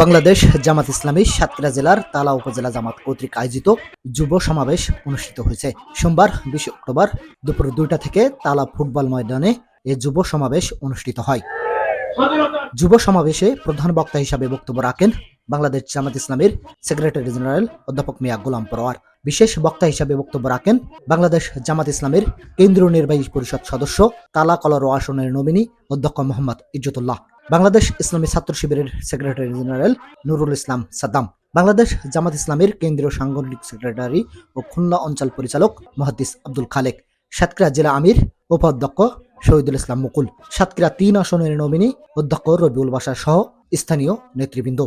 বাংলাদেশ জামাত ইসলামী সাতক্ষীরা জেলার তালা উপজেলা জামাত কর্তৃক আয়োজিত যুব সমাবেশ অনুষ্ঠিত হয়েছে। সোমবার বিশ অক্টোবর দুপুর দুইটা থেকে তালা ফুটবল ময়দানে এ যুব সমাবেশ অনুষ্ঠিত হয়। যুব সমাবেশে প্রধান বক্তা হিসাবে বক্তব্য রাখেন বাংলাদেশ জামাত ইসলামের সেক্রেটারি জেনারেল অধ্যাপক মিয়া গোলাম পরোয়ার। বিশেষ বক্তা হিসাবে বক্তব্য রাখেন বাংলাদেশ জামাত ইসলামের কেন্দ্রীয় নির্বাহী পরিষদ সদস্য, তালা কলর আসনের নমিনী অধ্যক্ষ মোহাম্মদ ইজ্জতুল্লাহ। বাংলাদেশ ইসলামী ছাত্র শিবিরের সেক্রেটারি জেনারেল নুরুল ইসলাম সাদ্দাম, বাংলাদেশ জামাত ইসলামের কেন্দ্রীয় সাংগঠনিক সেক্রেটারি ও খুলনা অঞ্চল পরিচালক মহাদ্দিস আব্দুল খালেক, সাতক্ষীরা জেলা আমির, উপাধ্যক্ষ শহীদুল ইসলাম মুকুল, সাতক্ষীরা তিন আসনের নমিনী অধ্যক্ষ রবিউল বাসার সহ স্থানীয় নেতৃবৃন্দ।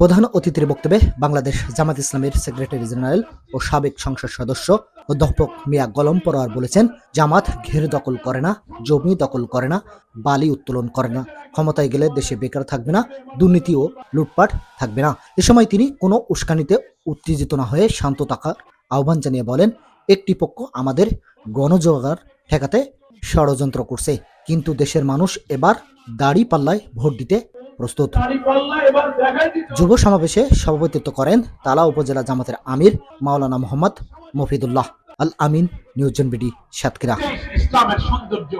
প্রধান অতিথির বক্তব্যে বাংলাদেশ জামাত ইসলামের সেক্রেটারি জেনারেল ও সাবেক সংসদ সদস্য অধ্যাপক মিয়া গলম পরোয়ার বলেছেন জামাত ঘের দখল করে না জমি দখল করে না বালি উত্তোলন করে না। ক্ষমতায় গেলে দেশে বেকার থাকবে না দুর্নীতি ও লুটপাট থাকবে না। এ সময় তিনি কোনো উস্কানিতে উত্তেজিত না হয়ে শান্ত থাকার আহ্বান জানিয়ে বলেন একটি পক্ষ আমাদের গণজোগাড় ঠেকাতে ষড়যন্ত্র করছে কিন্তু দেশের মানুষ এবার দাড়ি পাল্লায় ভোট দিতে প্রস্তুত। যুব সমাবেশে সভাপতিত্ব করেন তালা উপজেলা জামাতের আমির মাওলানা মোহাম্মদ মফিদুল্লাহ আল আমিন নিউজন বিডি সাতক্ষীরা। ইসলামের সৌন্দর্য